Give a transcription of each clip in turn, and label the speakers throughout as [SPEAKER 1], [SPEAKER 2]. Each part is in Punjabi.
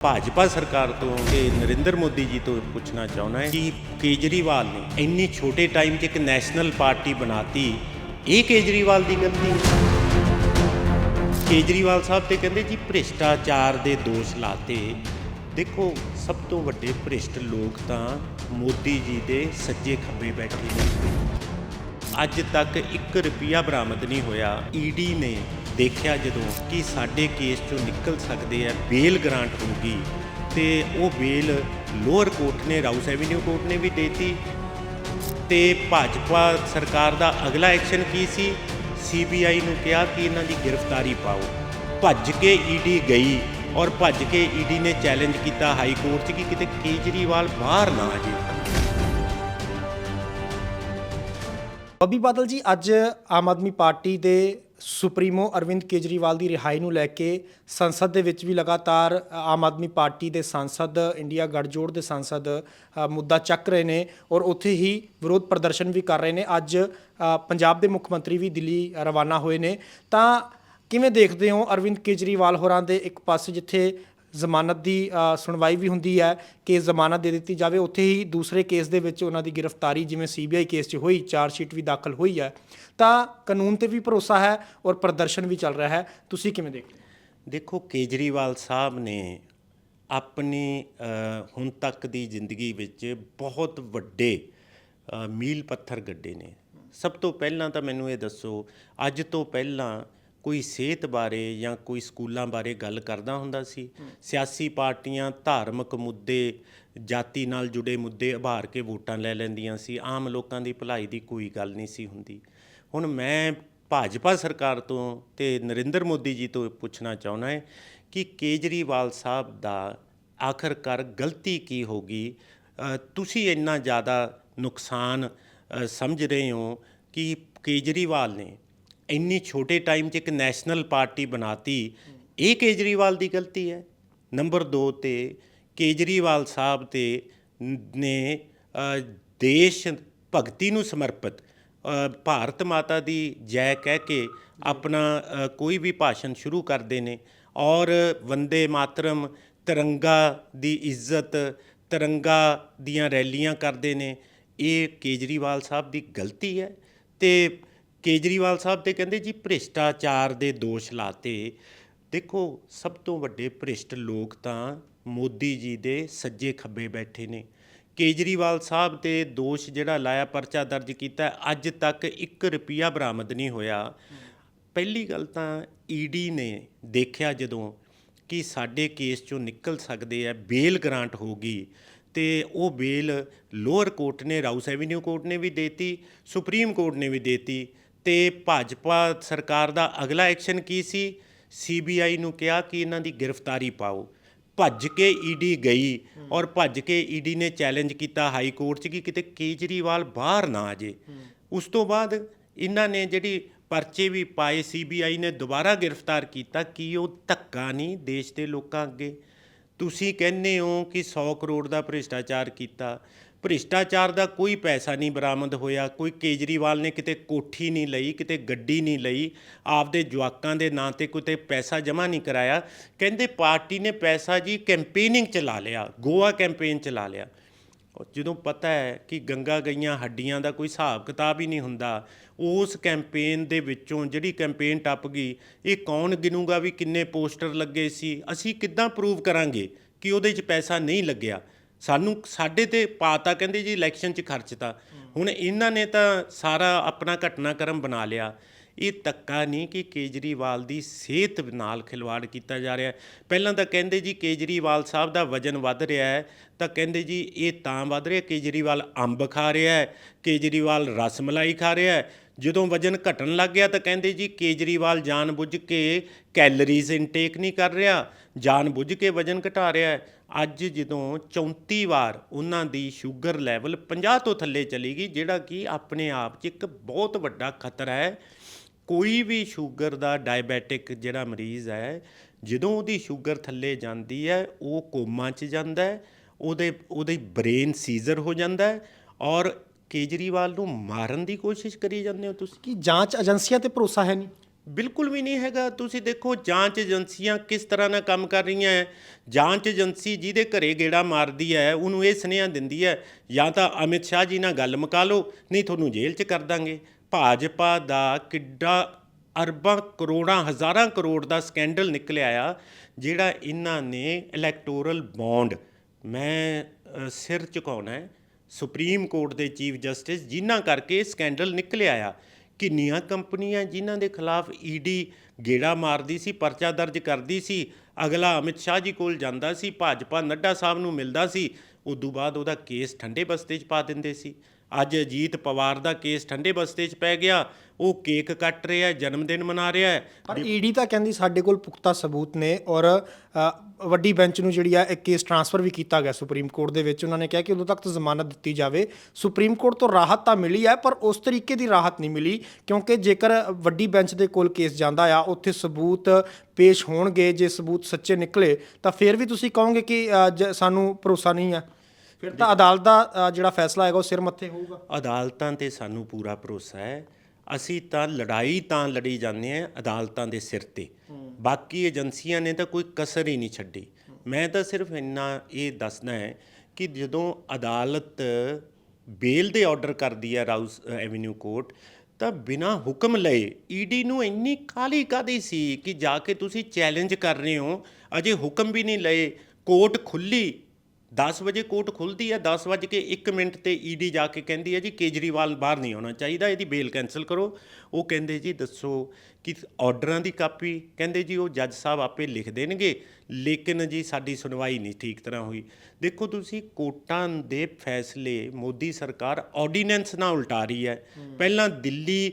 [SPEAKER 1] ਭਾਜਪਾ ਸਰਕਾਰ ਤੋਂ ਤੇ ਨਰਿੰਦਰ ਮੋਦੀ ਜੀ ਤੋਂ ਪੁੱਛਣਾ ਚਾਹੁੰਦਾ ਹੈ ਕਿ ਕੇਜਰੀਵਾਲ ਨੇ ਇੰਨੀ ਛੋਟੇ ਟਾਈਮ 'ਚ ਇੱਕ ਨੈਸ਼ਨਲ ਪਾਰਟੀ ਬਣਾਤੀ, ਇਹ ਕੇਜਰੀਵਾਲ ਦੀ ਗਲਤੀ ਕੇਜਰੀਵਾਲ ਸਾਹਿਬ ਤੇ ਕਹਿੰਦੇ ਜੀ ਭ੍ਰਿਸ਼ਟਾਚਾਰ ਦੇ ਦੋਸ਼ ਲਾਤੇ। ਦੇਖੋ, ਸਭ ਤੋਂ ਵੱਡੇ ਭ੍ਰਿਸ਼ਟ ਲੋਕ ਤਾਂ ਮੋਦੀ ਜੀ ਦੇ ਸੱਜੇ ਖੱਬੇ ਬੈਠੇ ਨੇ। ਅੱਜ ਤੱਕ 1 ਰੁਪਿਆ ਬਰਾਮਦ ਨਹੀਂ ਹੋਇਆ। ਈਡੀ ਨੇ ਦੇਖਿਆ ਜਦੋਂ ਕਿ ਸਾਡੇ ਕੇਸ ਚੋਂ ਨਿਕਲ ਸਕਦੇ ਆ, ਬੇਲ ਗ੍ਰਾਂਟ ਹੋਊਗੀ। ਤੇ ਉਹ ਬੇਲ ਲੋਅਰ ਕੋਰਟ ਨੇ, ਰਾਊਸ ਐਵੀਨਿਊ ਕੋਰਟ ਨੇ ਵੀ ਦੇਤੀ। ਤੇ ਭਾਜਪਾ ਸਰਕਾਰ ਦਾ ਅਗਲਾ ਐਕਸ਼ਨ ਕੀ ਸੀ? ਸੀਬੀਆਈ ਨੂੰ ਕਿਹਾ ਕਿ ਇਹਨਾਂ ਦੀ ਗ੍ਰਿਫਤਾਰੀ ਪਾਓ। ਭੱਜ ਕੇ ਈਡੀ ਗਈ ਔਰ ਭੱਜ ਕੇ ਈਡੀ ਨੇ ਚੈਲੰਜ ਕੀਤਾ ਹਾਈ ਕੋਰਟ 'ਚ ਕਿ ਕਿਤੇ ਕੇਜਰੀਵਾਲ ਬਾਹਰ ਨਾ ਆ ਜੇ।
[SPEAKER 2] ਬੱਬੀ ਬਾਦਲ ਜੀ, ਅੱਜ ਆਮ ਆਦਮੀ ਪਾਰਟੀ ਦੇ ਸੁਪਰੀਮੋ ਅਰਵਿੰਦ ਕੇਜਰੀਵਾਲ ਦੀ ਰਿਹਾਈ ਨੂੰ ਲੈ ਕੇ ਸੰਸਦ ਦੇ ਵਿੱਚ ਵੀ ਲਗਾਤਾਰ ਆਮ ਆਦਮੀ ਪਾਰਟੀ ਦੇ ਸੰਸਦ, ਇੰਡੀਆ ਗੱਠਜੋੜ ਦੇ ਸੰਸਦ ਮੁੱਦਾ ਚੱਕ ਰਹੇ ਨੇ ਔਰ ਉੱਥੇ ਹੀ ਵਿਰੋਧ ਪ੍ਰਦਰਸ਼ਨ ਵੀ ਕਰ ਰਹੇ ਨੇ। ਅੱਜ ਪੰਜਾਬ ਦੇ ਮੁੱਖ ਮੰਤਰੀ ਵੀ ਦਿੱਲੀ ਰਵਾਨਾ ਹੋਏ ਨੇ। ਤਾਂ ਕਿਵੇਂ ਦੇਖਦੇ ਹੋ ਅਰਵਿੰਦ ਕੇਜਰੀਵਾਲ ਹੋਰਾਂ ਦੇ ਇੱਕ ਪਾਸੇ, ਜਿੱਥੇ ਜ਼ਮਾਨਤ ਦੀ ਸੁਣਵਾਈ ਵੀ ਹੁੰਦੀ ਹੈ ਕਿ ਜ਼ਮਾਨਤ ਦੇ ਦਿੱਤੀ ਜਾਵੇ। ਉੱਥੇ ਹੀ ਦੂਸਰੇ ਕੇਸ ਦੇ ਵਿੱਚ ਉਹਨਾਂ ਦੀ ਗ੍ਰਿਫਤਾਰੀ ਜਿਵੇਂ ਸੀਬੀਆਈ ਕੇਸ 'ਚ ਹੋਈ, ਚਾਰਜ ਸ਼ੀਟ ਵੀ ਦਾਖਲ ਹੋਈ ਹੈ। ਤਾਂ ਕਾਨੂੰਨ ਤੇ ਵੀ ਭਰੋਸਾ ਹੈ ਔਰ ਪ੍ਰਦਰਸ਼ਨ ਵੀ ਚੱਲ ਰਿਹਾ ਹੈ। ਤੁਸੀਂ ਕਿਵੇਂ ਦੇਖਦੇ
[SPEAKER 1] ਦੇਖੋ, ਕੇਜਰੀਵਾਲ ਸਾਹਿਬ ਨੇ ਆਪਣੀ ਹੁਣ ਤੱਕ ਦੀ ਜ਼ਿੰਦਗੀ ਵਿੱਚ ਬਹੁਤ ਵੱਡੇ ਮੀਲ ਪੱਥਰ ਗੱਡੇ ਨੇ। ਸਭ ਤੋਂ ਪਹਿਲਾਂ ਤਾਂ ਮੈਨੂੰ ਇਹ ਦੱਸੋ, ਅੱਜ ਤੋਂ ਪਹਿਲਾਂ ਕੋਈ ਸਿਹਤ ਬਾਰੇ ਜਾਂ ਕੋਈ ਸਕੂਲਾਂ ਬਾਰੇ ਗੱਲ ਕਰਦਾ ਹੁੰਦਾ ਸੀ। ਸਿਆਸੀ ਪਾਰਟੀਆਂ ਧਾਰਮਿਕ ਮੁੱਦੇ, ਜਾਤੀ ਨਾਲ ਜੁੜੇ ਮੁੱਦੇ ਉਭਾਰ ਕੇ ਵੋਟਾਂ ਲੈ ਲੈਂਦੀਆਂ ਸੀ। ਆਮ ਲੋਕਾਂ ਦੀ ਭਲਾਈ ਦੀ ਕੋਈ ਗੱਲ ਨਹੀਂ ਸੀ ਹੁੰਦੀ। ਹੁਣ ਮੈਂ ਭਾਜਪਾ ਸਰਕਾਰ ਤੋਂ ਤੇ ਨਰਿੰਦਰ ਮੋਦੀ ਜੀ ਤੋਂ ਪੁੱਛਣਾ ਚਾਹੁੰਦਾ ਹੈ ਕਿ ਕੇਜਰੀਵਾਲ ਸਾਹਿਬ ਦਾ ਆਖਰਕਾਰ ਗਲਤੀ ਕੀ ਹੋ ਗਈ? ਤੁਸੀਂ ਇੰਨਾ ਜ਼ਿਆਦਾ ਨੁਕਸਾਨ ਸਮਝ ਰਹੇ ਹੋ ਕਿ ਕੇਜਰੀਵਾਲ ਨੇ ਇੰਨੀ ਛੋਟੇ ਟਾਈਮ 'ਚ ਇੱਕ ਨੈਸ਼ਨਲ ਪਾਰਟੀ ਬਣਾਤੀ, ਇਹ ਕੇਜਰੀਵਾਲ ਦੀ ਗਲਤੀ ਹੈ। ਨੰਬਰ 2 ਤੇ ਕੇਜਰੀਵਾਲ ਸਾਹਿਬ ਤੇ ਨੇ ਦੇਸ਼ ਭਗਤੀ ਨੂੰ ਸਮਰਪਿਤ ਭਾਰਤ ਮਾਤਾ ਦੀ ਜੈ ਕਹਿ ਕੇ ਆਪਣਾ ਕੋਈ ਵੀ ਭਾਸ਼ਣ ਸ਼ੁਰੂ ਕਰਦੇ ਨੇ ਔਰ ਵੰਦੇ ਮਾਤਰਮ, ਤਿਰੰਗਾ ਦੀ ਇੱਜ਼ਤ, ਤਿਰੰਗਾ ਦੀਆਂ ਰੈਲੀਆਂ ਕਰਦੇ ਨੇ। ਇਹ ਕੇਜਰੀਵਾਲ ਸਾਹਿਬ ਦੀ ਗਲਤੀ ਹੈ ਤੇ ਕੇਜਰੀਵਾਲ ਸਾਹਿਬ ਤੇ ਕਹਿੰਦੇ ਜੀ ਭ੍ਰਿਸ਼ਟਾਚਾਰ ਦੇ ਦੋਸ਼ ਲਾਤੇ। ਦੇਖੋ, ਸਭ ਤੋਂ ਵੱਡੇ ਭ੍ਰਿਸ਼ਟ ਲੋਕ ਤਾਂ ਮੋਦੀ ਜੀ ਦੇ ਸੱਜੇ ਖੱਬੇ ਬੈਠੇ ਨੇ। ਕੇਜਰੀਵਾਲ ਸਾਹਿਬ ਤੇ ਦੋਸ਼ ਜਿਹੜਾ ਲਾਇਆ, ਪਰਚਾ ਦਰਜ ਕੀਤਾ, ਅੱਜ ਤੱਕ 1 ਰੁਪਿਆ ਬਰਾਮਦ ਨਹੀਂ ਹੋਇਆ। ਪਹਿਲੀ ਗੱਲ ਤਾਂ ਈਡੀ ਨੇ ਦੇਖਿਆ ਜਦੋਂ ਕਿ ਸਾਡੇ ਕੇਸ ਚੋਂ ਨਿਕਲ ਸਕਦੇ ਆ, ਬੇਲ ਗ੍ਰਾਂਟ ਹੋਗੀ ਤੇ ਉਹ ਬੇਲ ਲੋਅਰ ਕੋਰਟ ਨੇ, ਰਾਊਸ ਐਵੀਨਿਊ ਕੋਰਟ ਨੇ ਵੀ ਦੇਤੀ, ਸੁਪਰੀਮ ਕੋਰਟ ਨੇ ਵੀ ਦੇਤੀ। ਤੇ ਭਾਜਪਾ ਸਰਕਾਰ ਦਾ ਅਗਲਾ ਐਕਸ਼ਨ ਕੀ ਸੀ? ਸੀਬੀਆਈ ਨੂੰ ਕਿਹਾ ਕਿ ਇਹਨਾਂ ਦੀ ਗ੍ਰਿਫਤਾਰੀ ਪਾਓ। ਭੱਜ ਕੇ ਈਡੀ ਗਈ ਔਰ ਭੱਜ ਕੇ ਈਡੀ ਨੇ ਚੈਲੰਜ ਕੀਤਾ ਹਾਈ ਕੋਰਟ 'ਚ ਕਿ ਕਿਤੇ ਕੇਜਰੀਵਾਲ ਬਾਹਰ ਨਾ ਆ ਜੇ ਉਸ ਤੋਂ ਬਾਅਦ ਇਹਨਾਂ ਨੇ ਜਿਹੜੀ ਪਰਚੇ ਵੀ ਪਾਏ, ਸੀਬੀਆਈ ਨੇ ਦੁਬਾਰਾ ਗ੍ਰਿਫਤਾਰ ਕੀਤਾ ਕਿ ਉਹ ਧੱਕਾ ਨਹੀਂ ਦੇਸ਼ ਦੇ ਲੋਕਾਂ ਅੱਗੇ। ਤੁਸੀਂ ਕਹਿੰਦੇ ਹੋ ਕਿ 100 ਕਰੋੜ ਦਾ ਭ੍ਰਿਸ਼ਟਾਚਾਰ ਕੀਤਾ। ਭ੍ਰਿਸ਼ਟਾਚਾਰ ਦਾ ਕੋਈ ਪੈਸਾ ਨਹੀਂ ਬਰਾਮਦ ਹੋਇਆ, ਕੋਈ ਕੇਜਰੀਵਾਲ ਨੇ ਕਿਤੇ ਕੋਠੀ ਨਹੀਂ ਲਈ, ਕਿਤੇ ਗੱਡੀ ਨਹੀਂ ਲਈ, ਆਪਦੇ ਜਵਾਕਾਂ ਦੇ ਨਾਂ ਤੇ ਕਿਤੇ ਪੈਸਾ ਜਮ੍ਹਾਂ ਨਹੀਂ ਕਰਾਇਆ। ਕਹਿੰਦੇ ਪਾਰਟੀ ਨੇ ਪੈਸਾ ਜੀ ਕੈਂਪੇਨਿੰਗ ਚਲਾ ਲਿਆ, ਗੋਆ ਕੈਂਪੇਨ ਚਲਾ ਲਿਆ। ਜਦੋਂ ਪਤਾ ਹੈ ਕਿ ਗੰਗਾ ਗਈਆਂ ਹੱਡੀਆਂ ਦਾ ਕੋਈ ਹਿਸਾਬ ਕਿਤਾਬ ਹੀ ਨਹੀਂ ਹੁੰਦਾ, ਉਸ ਕੈਂਪੇਨ ਦੇ ਵਿੱਚੋਂ ਜਿਹੜੀ ਕੈਂਪੇਨ ਟੱਪ ਗਈ, ਇਹ ਕੌਣ ਗਿਣੂਗਾ ਵੀ ਕਿੰਨੇ ਪੋਸਟਰ ਲੱਗੇ ਸੀ, ਅਸੀਂ ਕਿੱਦਾਂ ਪ੍ਰੂਵ ਕਰਾਂਗੇ ਕਿ ਉਹਦੇ 'ਚ ਪੈਸਾ ਨਹੀਂ ਲੱਗਿਆ? ਸਾਨੂੰ ਸਾਡੇ ਤੇ ਪਾਤਾ, ਕਹਿੰਦੇ ਜੀ ਇਲੈਕਸ਼ਨ 'ਚ ਖਰਚਤਾ ਹੁਣ ਇਹਨਾਂ ਨੇ ਤਾਂ ਸਾਰਾ ਆਪਣਾ ਘਟਨਾਕ੍ਰਮ ਬਣਾ ਲਿਆ। ਇਹ ਧੱਕਾ ਨਹੀਂ ਕਿ ਕੇਜਰੀਵਾਲ ਦੀ ਸਿਹਤ ਨਾਲ ਖਿਲਵਾੜ ਕੀਤਾ ਜਾ ਰਿਹਾ। ਪਹਿਲਾਂ ਤਾਂ ਕਹਿੰਦੇ ਜੀ ਕੇਜਰੀਵਾਲ ਸਾਹਿਬ ਦਾ ਵਜਨ ਵੱਧ ਰਿਹਾ ਹੈ, ਤਾਂ ਕਹਿੰਦੇ ਜੀ ਇਹ ਤਾਂ ਵੱਧ ਰਿਹਾ। ਕੇਜਰੀਵਾਲ ਅੰਬ ਖਾ ਰਿਹਾ ਹੈ, ਕੇਜਰੀਵਾਲ ਰਸਮਲਾਈ ਖਾ ਰਿਹਾ ਹੈ। ਜਦੋਂ ਵਜਨ ਘਟਣ ਲੱਗ ਗਿਆ ਤਾਂ ਕਹਿੰਦੇ ਜੀ ਕੇਜਰੀਵਾਲ ਜਾਣਬੁੱਝ ਕੇ ਕੈਲਰੀਜ਼ ਇਨਟੇਕ ਨਹੀਂ ਕਰ ਰਿਹਾ, ਜਾਣਬੁੱਝ ਕੇ ਵਜਨ ਘਟਾ ਰਿਹਾ ਹੈ। ਅੱਜ ਜਦੋਂ 34 ਵਾਰ ਉਹਨਾਂ ਦੀ ਸ਼ੂਗਰ ਲੈਵਲ 50 ਤੋਂ ਥੱਲੇ ਚਲੀ ਗਈ, ਜਿਹੜਾ ਕਿ ਆਪਣੇ ਆਪ 'ਚ ਇੱਕ ਬਹੁਤ ਵੱਡਾ ਖਤਰਾ ਹੈ। ਕੋਈ ਵੀ ਸ਼ੂਗਰ ਦਾ ਡਾਇਬੈਟਿਕ ਜਿਹੜਾ ਮਰੀਜ਼ ਹੈ, ਜਦੋਂ ਉਹਦੀ ਸ਼ੂਗਰ ਥੱਲੇ ਜਾਂਦੀ ਹੈ, ਉਹ ਕੋਮਾ 'ਚ ਜਾਂਦਾ ਹੈ, ਉਹਦੇ, ਉਹਦੀ ਬ੍ਰੇਨ ਸੀਜ਼ਰ ਹੋ ਜਾਂਦਾ ਹੈ ਔਰ ਕੇਜਰੀਵਾਲ ਨੂੰ ਮਾਰਨ ਦੀ ਕੋਸ਼ਿਸ਼ ਕਰੀ ਜਾਂਦੇ ਹੋ ਤੁਸੀਂ?
[SPEAKER 2] ਕਿ ਜਾਂਚ ਏਜੰਸੀਆਂ ਤੇ ਭਰੋਸਾ ਹੈ ਨਹੀਂ?
[SPEAKER 1] ਬਿਲਕੁਲ ਵੀ ਨਹੀਂ ਹੈਗਾ। ਤੁਸੀਂ ਦੇਖੋ ਜਾਂਚ ਏਜੰਸੀਆਂ ਕਿਸ ਤਰ੍ਹਾਂ ਨਾਲ ਕੰਮ ਕਰ ਰਹੀਆਂ ਹੈ ਜਾਂਚ ਏਜੰਸੀ ਜਿਹਦੇ ਘਰੇ ਗੇੜਾ ਮਾਰਦੀ ਹੈ ਉਹਨੂੰ ਇਹ ਸੁਨੇਹਾ ਦਿੰਦੀ ਹੈ ਜਾਂ ਤਾਂ ਅਮਿਤ ਸ਼ਾਹ ਜੀ ਨਾਲ ਗੱਲ ਮੁਕਾ ਲਓ ਨਹੀਂ ਤੁਹਾਨੂੰ ਜੇਲ੍ਹ 'ਚ ਕਰ ਦਾਂਗੇ। ਭਾਜਪਾ ਦਾ ਕਿੱਡਾ ਅਰਬਾਂ ਕਰੋੜਾਂ ਹਜ਼ਾਰਾਂ ਕਰੋੜ ਦਾ ਸਕੈਂਡਲ ਨਿਕਲਿਆ ਆ ਜਿਹੜਾ ਇਹਨਾਂ ਨੇ ਇਲੈਕਟੋਰਲ ਬੌਂਡ ਮੈਂ ਸਿਰ ਝੁਕਾਉਣਾ ਹੈ ਸੁਪਰੀਮ ਕੋਰਟ ਦੇ ਚੀਫ ਜਸਟਿਸ ਜਿਨ੍ਹਾਂ ਕਰਕੇ ਸਕੈਂਡਲ ਨਿਕਲਿਆ ਆ। ਕਿੰਨੀਆਂ ਕੰਪਨੀਆਂ ਜਿਨ੍ਹਾਂ ਦੇ ਖਿਲਾਫ ਈਡੀ ਗੇੜਾ ਮਾਰਦੀ ਸੀ, ਪਰਚਾ ਦਰਜ ਕਰਦੀ ਸੀ, ਅਗਲਾ ਅਮਿਤ ਸ਼ਾਹ ਜੀ ਕੋਲ ਜਾਂਦਾ ਸੀ, ਭਾਜਪਾ ਨੱਡਾ ਸਾਹਿਬ ਨੂੰ ਮਿਲਦਾ ਸੀ, ਉਦੋਂ ਬਾਅਦ ਉਹਦਾ ਕੇਸ ਠੰਡੇ ਬਸਤੇ 'ਚ ਪਾ ਦਿੰਦੇ ਸੀ। ਅੱਜ ਅਜੀਤ ਪਵਾਰ ਦਾ ਕੇਸ ਠੰਡੇ ਬਸਤੇ 'ਚ ਪੈ ਗਿਆ। ਉਹ ਕੇਕ ਕੱਟ ਰਿਹਾ ਜਨਮ ਦਿਨ ਮਨਾ ਰਿਹਾ ਹੈ।
[SPEAKER 2] ਪਰ ਈਡੀ ਤਾਂ ਕਹਿੰਦੀ ਸਾਡੇ ਕੋਲ ਪੁਖਤਾ ਸਬੂਤ ਨੇ ਔਰ ਵੱਡੀ ਬੈਂਚ ਨੂੰ ਜਿਹੜੀ ਆ ਇੱਕ ਕੇਸ ਟਰਾਂਸਫਰ ਵੀ ਕੀਤਾ ਗਿਆ ਸੁਪਰੀਮ ਕੋਰਟ ਦੇ ਵਿੱਚ। ਉਹਨਾਂ ਨੇ ਕਿਹਾ ਕਿ ਉਦੋਂ ਤੱਕ ਤਾਂ ਜ਼ਮਾਨਤ ਦਿੱਤੀ ਜਾਵੇ। ਸੁਪਰੀਮ ਕੋਰਟ ਤੋਂ ਰਾਹਤ ਤਾਂ ਮਿਲੀ ਹੈ, ਪਰ ਉਸ ਤਰੀਕੇ ਦੀ ਰਾਹਤ ਨਹੀਂ ਮਿਲੀ ਕਿਉਂਕਿ ਜੇਕਰ ਵੱਡੀ ਬੈਂਚ ਦੇ ਕੋਲ ਕੇਸ ਜਾਂਦਾ ਆ, ਉੱਥੇ ਸਬੂਤ ਪੇਸ਼ ਹੋਣਗੇ। ਜੇ ਸਬੂਤ ਸੱਚੇ ਨਿਕਲੇ ਤਾਂ ਫਿਰ ਵੀ ਤੁਸੀਂ ਕਹੋਗੇ ਕਿ ਜ- ਸਾਨੂੰ ਭਰੋਸਾ ਨਹੀਂ ਹੈ ਫਿਰ ਤਾਂ ਅਦਾਲਤ ਦਾ ਜਿਹੜਾ ਫੈਸਲਾ ਹੈਗਾ ਉਹ ਸਿਰ ਮੱਥੇ ਹੋਊਗਾ?
[SPEAKER 1] ਅਦਾਲਤਾਂ ਤੇ ਸਾਨੂੰ ਪੂਰਾ ਭਰੋਸਾ ਹੈ। ਅਸੀਂ ਤਾਂ ਲੜਾਈ ਤਾਂ ਲੜੀ ਜਾਂਦੇ ਹਾਂ ਅਦਾਲਤਾਂ ਦੇ ਸਿਰ ਤੇ। ਬਾਕੀ ਏਜੰਸੀਆਂ ਨੇ ਤਾਂ ਕੋਈ ਕਸਰ ਹੀ ਨਹੀਂ ਛੱਡੀ। ਮੈਂ ਤਾਂ ਸਿਰਫ ਇੰਨਾ ਇਹ ਦੱਸਣਾ ਹੈ ਕਿ ਜਦੋਂ ਅਦਾਲਤ ਬੇਲ ਦੇ ਆਰਡਰ ਕਰਦੀ ਹੈ ਰਾਊਸ ਐਵੀਨਿਊ ਕੋਰਟ ਤਾਂ ਬਿਨਾ ਹੁਕਮ ਲਏ ਈਡੀ ਨੂੰ ਇੰਨੀ ਕਾਲੀ ਕਾਦੀ ਸੀ ਕਿ ਜਾ ਕੇ ਤੁਸੀਂ ਚੈਲੰਜ ਕਰ ਰਹੇ ਹੋ। ਅਜੇ ਹੁਕਮ ਵੀ ਨਹੀਂ ਲਏ ਕੋਰਟ ਖੁੱਲੀ 10 ਵਜੇ ਕੋਰਟ ਖੁੱਲਦੀ ਹੈ 10 ਵਜੇ ਕੇ 1 ਮਿੰਟ ਤੇ ਈਡੀ ਜਾ ਕੇ ਕਹਿੰਦੀ ਹੈ ਜੀ ਕੇਜਰੀਵਾਲ ਬਾਹਰ ਨਹੀਂ ਆਉਣਾ ਚਾਹੀਦਾ ਇਹਦੀ ਬੇਲ ਕੈਨਸਲ ਕਰੋ। ਉਹ ਕਹਿੰਦੇ ਜੀ ਦੱਸੋ ਕਿ ਆਰਡਰਾਂ ਦੀ ਕਾਪੀ ਕਹਿੰਦੇ ਜੀ ਉਹ ਜੱਜ ਸਾਹਿਬ ਆਪੇ ਲਿਖ ਦੇਣਗੇ ਲੇਕਿਨ ਜੀ ਸਾਡੀ ਸੁਣਵਾਈ ਨਹੀਂ ਠੀਕ ਤਰ੍ਹਾਂ ਹੋਈ। ਦੇਖੋ ਤੁਸੀਂ ਕੋਰਟਾਂ ਦੇ ਫੈਸਲੇ ਮੋਦੀ ਸਰਕਾਰ ਆਰਡੀਨੈਂਸ ਨਾਲ ਉਲਟਾ ਰਹੀ ਹੈ। ਪਹਿਲਾਂ ਦਿੱਲੀ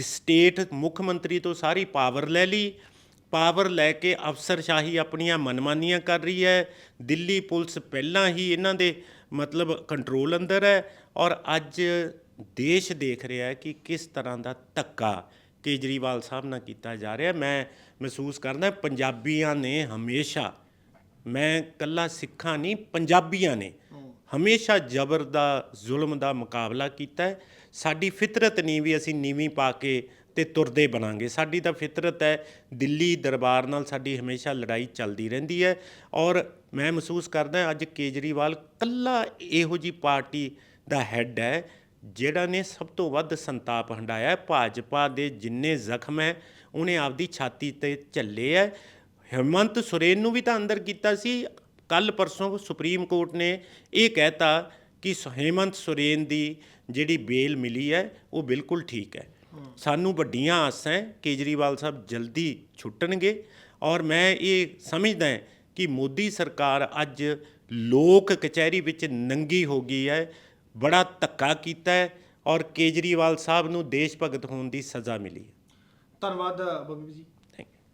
[SPEAKER 1] ਸਟੇਟ ਮੁੱਖ ਮੰਤਰੀ ਤੋਂ ਸਾਰੀ ਪਾਵਰ ਲੈ ਲਈ ਪਾਵਰ ਲੈ ਕੇ ਅਫਸਰਸ਼ਾਹੀ ਆਪਣੀਆਂ ਮਨਮਾਨੀਆਂ ਕਰ ਰਹੀ ਹੈ। ਦਿੱਲੀ ਪੁਲਿਸ ਪਹਿਲਾਂ ਹੀ ਇਹਨਾਂ ਦੇ ਮਤਲਬ ਕੰਟਰੋਲ ਅੰਦਰ ਹੈ ਔਰ ਅੱਜ ਦੇਸ਼ ਦੇਖ ਰਿਹਾ ਹੈ ਕਿ ਕਿਸ ਤਰ੍ਹਾਂ ਦਾ ਧੱਕਾ ਕੇਜਰੀਵਾਲ ਸਾਹਿਬ ਨਾਲ ਕੀਤਾ ਜਾ ਰਿਹਾ ਮੈਂ ਮਹਿਸੂਸ ਕਰਦਾ ਪੰਜਾਬੀਆਂ ਨੇ ਹਮੇਸ਼ਾ, ਮੈਂ ਕੱਲਾ ਸਿੱਖਾਂ ਨਹੀਂ, ਪੰਜਾਬੀਆਂ ਨੇ ਹਮੇਸ਼ਾ ਜ਼ਬਰ ਦਾ ਜ਼ੁਲਮ ਦਾ ਮੁਕਾਬਲਾ ਕੀਤਾ ਹੈ। ਸਾਡੀ ਫਿਤਰਤ ਨਹੀਂ ਵੀ ਅਸੀਂ ਨੀਵੀਂ ਪਾ ਕੇ ਤੇ ਤੁਰਦੇ ਬਣਾਂਗੇ। ਸਾਡੀ ਤਾਂ ਫਿਤਰਤ ਹੈ, ਦਿੱਲੀ ਦਰਬਾਰ ਨਾਲ ਸਾਡੀ ਹਮੇਸ਼ਾ ਲੜਾਈ ਚੱਲਦੀ ਰਹਿੰਦੀ ਹੈ ਔਰ ਮੈਂ ਮਹਿਸੂਸ ਕਰਦਾ ਅੱਜ ਕੇਜਰੀਵਾਲ ਕੱਲਾ ਇਹੋ ਜੀ ਪਾਰਟੀ ਦਾ ਹੈੱਡ ਹੈ, ਜਿਹੜਾ ਨੇ ਸਭ ਤੋਂ ਵੱਧ ਸੰਤਾਪ ਹੰਡਾਇਆ ਭਾਜਪਾ ਦੇ ਜਿੰਨੇ ਜ਼ਖਮ ਹੈ, ਉਹਨੇ ਆਪਦੀ ਛਾਤੀ ਤੇ ਝੱਲੇ ਹੈ। ਹਿਮੰਤ ਸੁਰੇਨ ਨੂੰ ਵੀ ਤਾਂ ਅੰਦਰ ਕੀਤਾ ਸੀ। ਕੱਲ ਪਰਸੋਂ ਸੁਪਰੀਮ ਕੋਰਟ ਨੇ ਇਹ ਕਹਿਤਾ ਕਿ ਸ- ਹੇਮੰਤ ਸੁਰੇਨ ਦੀ ਜਿਹੜੀ ਬੇਲ ਮਿਲੀ ਹੈ, ਉਹ ਬਿਲਕੁਲ ਠੀਕ ਹੈ। ਸਾਨੂੰ ਵੱਡੀਆਂ ਆਸਾਂ ਹੈ ਕੇਜਰੀਵਾਲ ਸਾਹਿਬ ਜਲਦੀ ਛੁੱਟਣਗੇ ਔਰ ਮੈਂ ਇਹ ਸਮਝਦਾ ਹਾਂ ਕਿ ਮੋਦੀ ਸਰਕਾਰ ਅੱਜ ਲੋਕ ਕਚਹਿਰੀ ਵਿੱਚ ਨੰਗੀ ਹੋ ਗਈ ਹੈ, ਬੜਾ ਧੱਕਾ ਕੀਤਾ ਹੈ ਔਰ ਕੇਜਰੀਵਾਲ ਸਾਹਿਬ ਨੂੰ ਦੇਸ਼ ਭਗਤ ਹੋਣ ਦੀ ਸਜ਼ਾ ਮਿਲੀ
[SPEAKER 2] ਧੰਨਵਾਦ ਬੱਬੀ ਜੀ।